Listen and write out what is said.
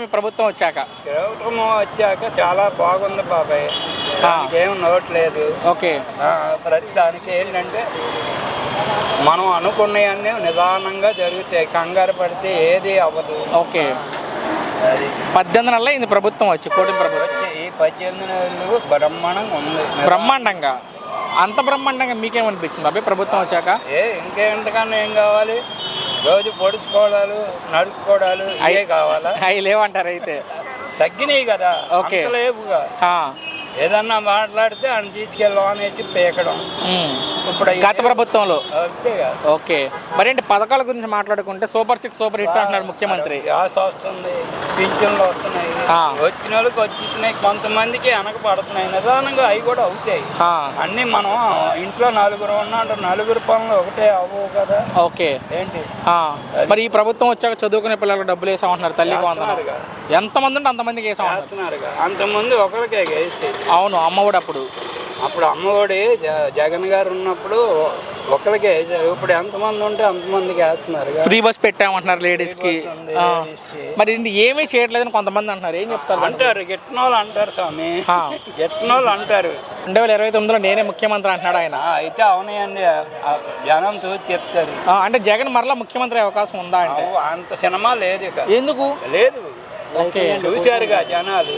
మీ ప్రభుత్వం వచ్చాక? ప్రభుత్వం వచ్చాక చాలా బాగుంది బాబాయ్. ఏం నోట్లేదు ఓకే. ప్రతి దానికి ఏంటంటే మనం అనుకున్నవన్నీ నిదానంగా జరుగుతాయి. కంగారు పడితే ఏది అవ్వదు. ఓకే. అది. పద్దెనిమిది నెలల ఇది ప్రభుత్వం వచ్చి కూటమి ప్రభుత్వం. వచ్చి ఈ పద్దెనిమిది నెలలు బ్రహ్మాండంగా ఉంది. బ్రహ్మాండంగా. అంత బ్రహ్మాండంగా మీకేమనిపించింది అబ్బాయి ప్రభుత్వం వచ్చాక? ఏ ఇంకెంతకన్నా ఏం కావాలి? రోజు పొడుచుకోవడాలు నడుపుకోవడాలు ఇవే కావాలా? అవి లేవంటారు అయితే. తగ్గినాయి కదా ఓకే. లేవుగా. ఆ, ఏదన్నా మాట్లాడితే ఆయన తీసుకెళ్ళాం అనేసి పేకడం. ఇప్పుడు గత ప్రభుత్వంలో? ఓకే. మరేంటి పథకాల గురించి మాట్లాడుకుంటే సూపర్ సిక్స్ సూపర్ హిట్ అంటున్నారు ముఖ్యమంత్రి. గ్యాస్ వస్తుంది పింఛన్లు వస్తున్నాయి. వచ్చిన వాళ్ళకి వచ్చినాయి కొంతమందికి వెనక పడుతున్నాయి నిదానంగా అవి కూడా అవుతాయి. అన్నీ మనం ఇంట్లో నలుగురు ఉన్నాంటే నలుగురు పనులు ఒకటే అవ్వవు కదా. ఓకే. ఏంటి? మరి ఈ ప్రభుత్వం వచ్చాక చదువుకునే పిల్లలకు డబ్బులు వేసామంటున్నారు తల్లికి వందనం చేస్తున్నారుగా. ఎంతమంది ఉంటే అంతమందికి వేసామంటారు చేస్తున్నారుగా అంతమంది ఒకరికే వేసేది. అవును అమ్మఒడి అప్పుడు. అప్పుడు అమ్మఒడి జగన్ గారు ఉన్నప్పుడు ఒకరికే వేసారు ఇప్పుడు ఎంతమంది ఉంటే అంతమందికి వేస్తున్నారు ఫ్రీ బస్ పెట్టామంటున్నారు లేడీస్కి బస్ ఉంది, ఆ. ladies కి. మరి ఏమీ చేయట్లేదని కొంతమంది అంటున్నారు. ఏం చెప్తారు? అంటారు గిట్టినోళ్ళు అంటారు స్వామి. ఆ. గిట్టినోళ్ళు అంటారు. రెండు వేల ఇరవై తొమ్మిదిలో నేనే ముఖ్యమంత్రి అంటున్నాడు ఆయన. అయితే అవునాయండి జనం చూసి చెప్తారు. అంటే జగన్ మరలా ముఖ్యమంత్రి అవకాశం ఉందా అంటే? అంత సినిమా లేదు ఎందుకు? లేదు. ఓకే. చూశారుగా జనాలు.